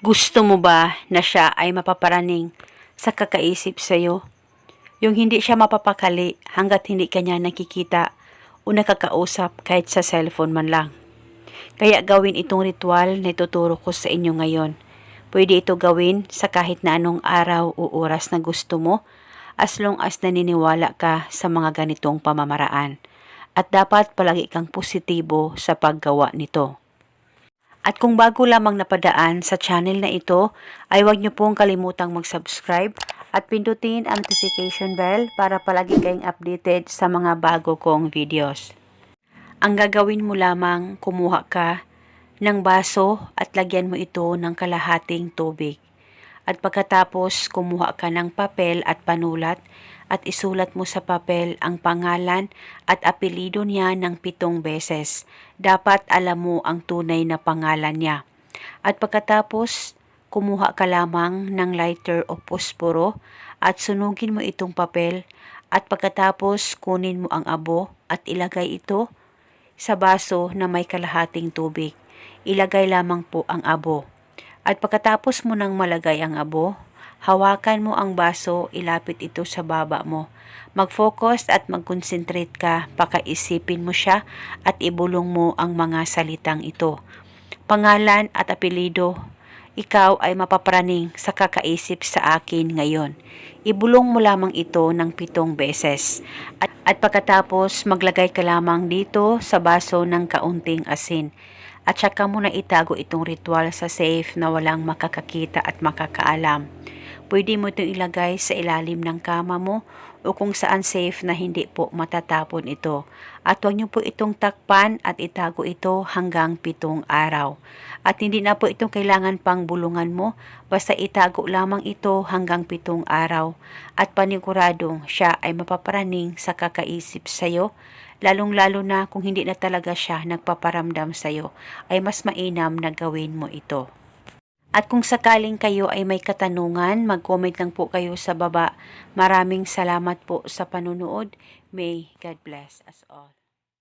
Gusto mo ba na siya ay mapaparaning sa kakaisip sa'yo? Yung hindi siya mapapakali hanggat hindi kanya nakikita o nakakausap kahit sa cellphone man lang. Kaya gawin itong ritual na ituturo ko sa inyo ngayon. Pwede ito gawin sa kahit na anong araw o oras na gusto mo as long as naniniwala ka sa mga ganitong pamamaraan. At dapat palagi kang positibo sa paggawa nito. At kung bago lamang napadaan sa channel na ito, ay huwag niyo pong kalimutang mag-subscribe at pindutin ang notification bell para palagi kayong updated sa mga bago kong videos. Ang gagawin mo lamang, kumuha ka ng baso at lagyan mo ito ng kalahating tubig. At pagkatapos, kumuha ka ng papel at panulat at isulat mo sa papel ang pangalan at apelido niya ng pitong beses. Dapat alam mo ang tunay na pangalan niya. At pagkatapos, kumuha ka lamang ng lighter o posporo at sunugin mo itong papel at pagkatapos kunin mo ang abo at ilagay ito sa baso na may kalahating tubig. Ilagay lamang po ang abo. At pagkatapos mo nang malagay ang abo, hawakan mo ang baso, ilapit ito sa baba mo. Mag-focus at mag-concentrate ka, pakaisipin mo siya at ibulong mo ang mga salitang ito. Pangalan at apelido, ikaw ay mapapraning sa kakaisip sa akin ngayon. Ibulong mo lamang ito ng pitong beses. At, at pagkatapos, maglagay ka lamang dito sa baso ng kaunting asin. At saka mo na itago itong ritual sa safe na walang makakakita at makakaalam. Pwede mo itong ilagay sa ilalim ng kama mo o kung saan safe na hindi po matatapon ito. At huwag niyo po itong takpan at itago ito hanggang pitong araw. At hindi na po ito kailangan pang bulungan mo, basta itago lamang ito hanggang pitong araw. At paniguradong siya ay mapaparaning sa kakaisip sa'yo, lalong-lalo na kung hindi na talaga siya nagpaparamdam sa'yo, ay mas mainam na gawin mo ito. At kung sakaling kayo ay may katanungan, mag-comment lang po kayo sa baba. Maraming salamat po sa panunood. May God bless us all.